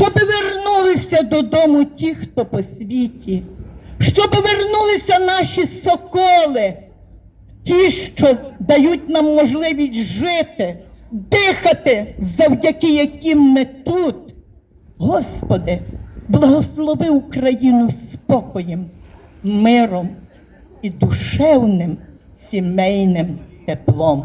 щоб вернулися додому ті, хто по світі, щоб вернулися наші соколи, ті, що дають нам можливість жити, дихати, завдяки яким ми тут. Господи, благослови Україну спокоєм, миром і душевним сімейним теплом.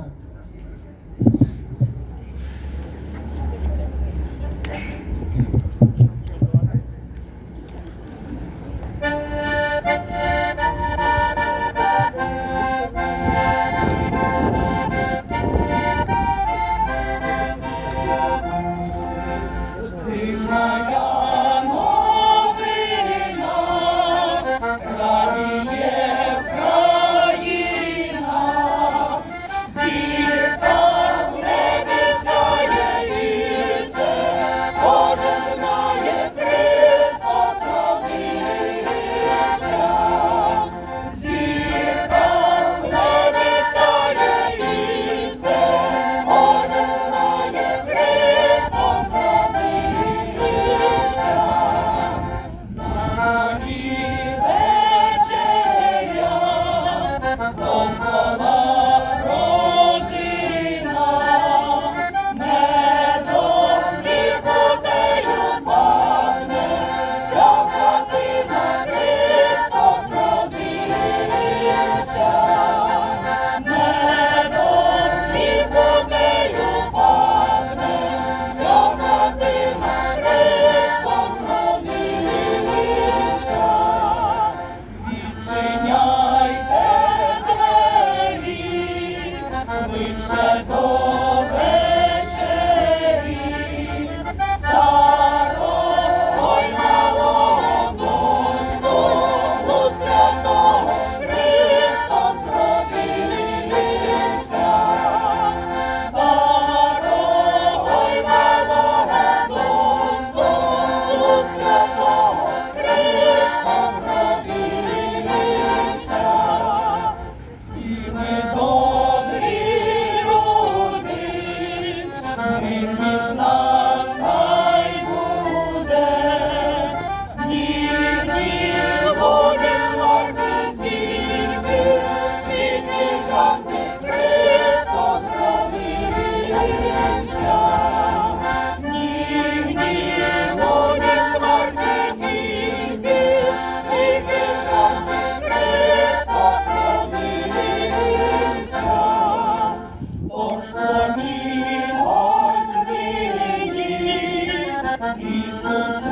Thank you.